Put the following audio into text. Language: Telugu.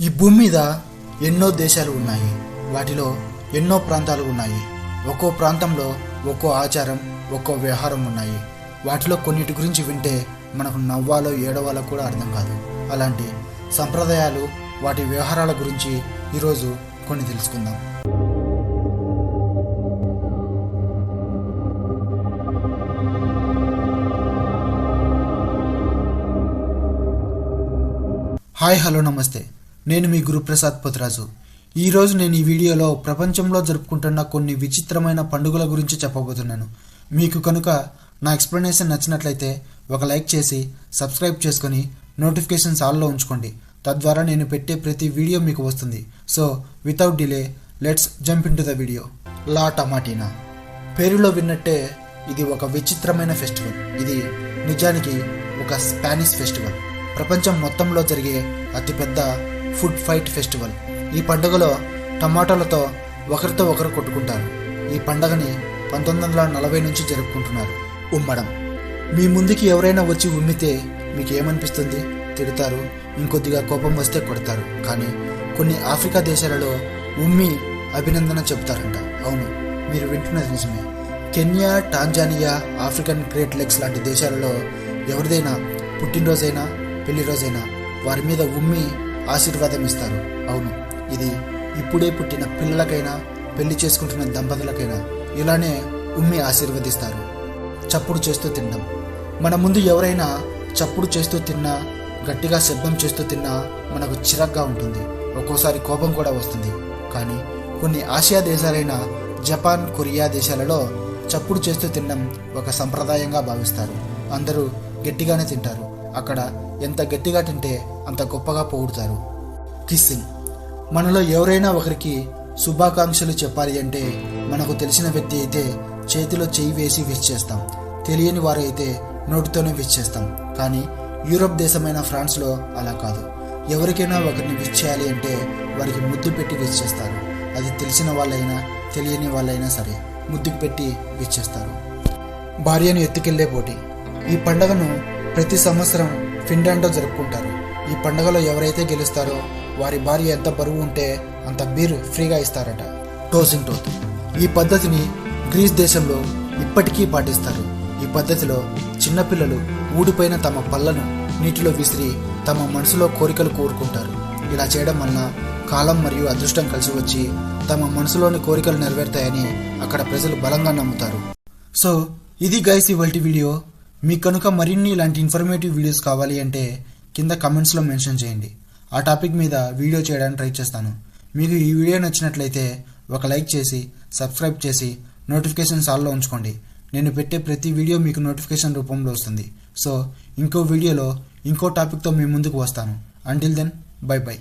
ఈ భూమి మీద ఎన్నో దేశాలు ఉన్నాయి. వాటిలో ఎన్నో ప్రాంతాలు ఉన్నాయి. ఒక్కో ప్రాంతంలో ఒక్కో ఆచారం ఒక్కో వ్యవహారం ఉన్నాయి. వాటిలో కొన్నిటి గురించి వింటే మనకు నవ్వాలో ఏడవాలో కూడా అర్థం కాదు. అలాంటి సంప్రదాయాలు వాటి వ్యవహారాల గురించి ఈరోజు కొన్ని తెలుసుకుందాం. హాయ్ హలో నమస్తే. నేను మీ గురుప్రసాద్ పోతరాజు. ఈరోజు నేను ఈ వీడియోలో ప్రపంచంలో జరుపుకుంటున్న కొన్ని విచిత్రమైన పండుగల గురించి చెప్పబోతున్నాను. మీకు కనుక నా ఎక్స్ప్లెనేషన్ నచ్చినట్లయితే ఒక లైక్ చేసి సబ్స్క్రైబ్ చేసుకొని నోటిఫికేషన్స్ ఆల్లో ఉంచుకోండి. తద్వారా నేను పెట్టే ప్రతి వీడియో మీకు వస్తుంది. So without delay let's jump into the video la Tomatina? పేరులో విన్నట్టే ఇది ఒక విచిత్రమైన ఫెస్టివల్. ఇది నిజానికి ఒక స్పానిష్ ఫెస్టివల్. ప్రపంచం మొత్తంలో జరిగే అతిపెద్ద ఫుడ్ ఫైట్ ఫెస్టివల్. ఈ పండుగలో టమాటాలతో ఒకరితో ఒకరు కొట్టుకుంటారు. ఈ పండగని పంతొమ్మిది వందల నలభై నుంచి జరుపుకుంటున్నారు. ఉమ్మడం. మీ ముందుకి ఎవరైనా వచ్చి ఉమ్మితే మీకు ఏమనిపిస్తుంది తిడతారు. ఇంకొద్దిగా కోపం వస్తే కొడతారు. కానీ కొన్ని ఆఫ్రికా దేశాలలో ఉమ్మి అభినందన చెబుతారంట. అవును మీరు వింటున్నది నిజమే. Kenya Tanzania African great lakes లాంటి దేశాలలో ఎవరిదైనా పుట్టినరోజైనా పెళ్ళి రోజైనా వారి మీద ఉమ్మి ఆశీర్వాదం ఇస్తారు అవును ఇది ఇప్పుడే పుట్టిన పిల్లలకైనా పెళ్ళి చేసుకుంటున్న దంపతులకైనా ఇలానే ఉమ్మి ఆశీర్వదిస్తారు. చప్పుడు చేస్తూ తినడం మన ముందు ఎవరైనా చప్పుడు చేస్తూ తిన్నా గట్టిగా శబ్దం చేస్తూ తిన్నా మనకు చిరాగ్గా ఉంటుంది. ఒక్కోసారి కోపం కూడా వస్తుంది. కానీ కొన్ని ఆసియా దేశాలైన జపాన్ కొరియా దేశాలలో చప్పుడు చేస్తూ తినడం ఒక సంప్రదాయంగా భావిస్తారు. అందరూ గట్టిగానే తింటారు. అక్కడ ఎంత గట్టిగా తింటే అంత గొప్పగా పొగుడుతారు. కిస్సింగ్ మనలో ఎవరైనా ఒకరికి శుభాకాంక్షలు చెప్పాలి అంటే మనకు తెలిసిన వ్యక్తి అయితే చేతిలో చేయి వేసి విష్ చేస్తాం. తెలియని వారు అయితే నోటితోనే విష్ చేస్తాం. కానీ యూరప్ దేశమైన ఫ్రాన్స్లో అలా కాదు. ఎవరికైనా ఒకరిని విష్ చేయాలి అంటే వారికి ముద్దు పెట్టి విష్ చేస్తారు. అది తెలిసిన వాళ్ళైనా తెలియని వాళ్ళైనా సరే ముద్దుకు పెట్టి విష్ చేస్తారు. భార్యను ఎత్తుకెళ్ళే పోటీ. ఈ పండుగను ప్రతి సంవత్సరం ఫిన్లాండ్లో జరుపుకుంటారు. ఈ పండుగలో ఎవరైతే గెలుస్తారో వారి భార్య ఎంత బరువు ఉంటే అంత బీర్ ఫ్రీగా ఇస్తారట. టోసింగ్ టోత్ ఈ పద్ధతిని గ్రీస్ దేశంలో ఇప్పటికీ పాటిస్తారు. ఈ పద్ధతిలో చిన్నపిల్లలు ఊడిపోయిన తమ పళ్ళను నీటిలో విసిరి తమ మనసులో కోరికలు కోరుకుంటారు. ఇలా చేయడం వలన కాలం మరియు అదృష్టం కలిసి వచ్చి తమ మనసులోని కోరికలు నెరవేరుతాయని అక్కడ ప్రజలు బలంగా నమ్ముతారు. సో ఇది గైస్ ఇవాళ వీడియో. మీకు కనుక మరిన్ని ఇలాంటి ఇన్ఫర్మేటివ్ వీడియోస్ కావాలి అంటే కింద కమెంట్స్లో మెన్షన్ చేయండి. ఆ టాపిక్ మీద వీడియో చేయడానికి ట్రై చేస్తాను. మీకు ఈ వీడియో నచ్చినట్లయితే ఒక లైక్ చేసి సబ్స్క్రైబ్ చేసి నోటిఫికేషన్స్ ఆల్లో ఉంచుకోండి. నేను పెట్టే ప్రతి వీడియో మీకు నోటిఫికేషన్ రూపంలో వస్తుంది. సో ఇంకో వీడియోలో ఇంకో టాపిక్తో మీ ముందుకు వస్తాను. Until then by by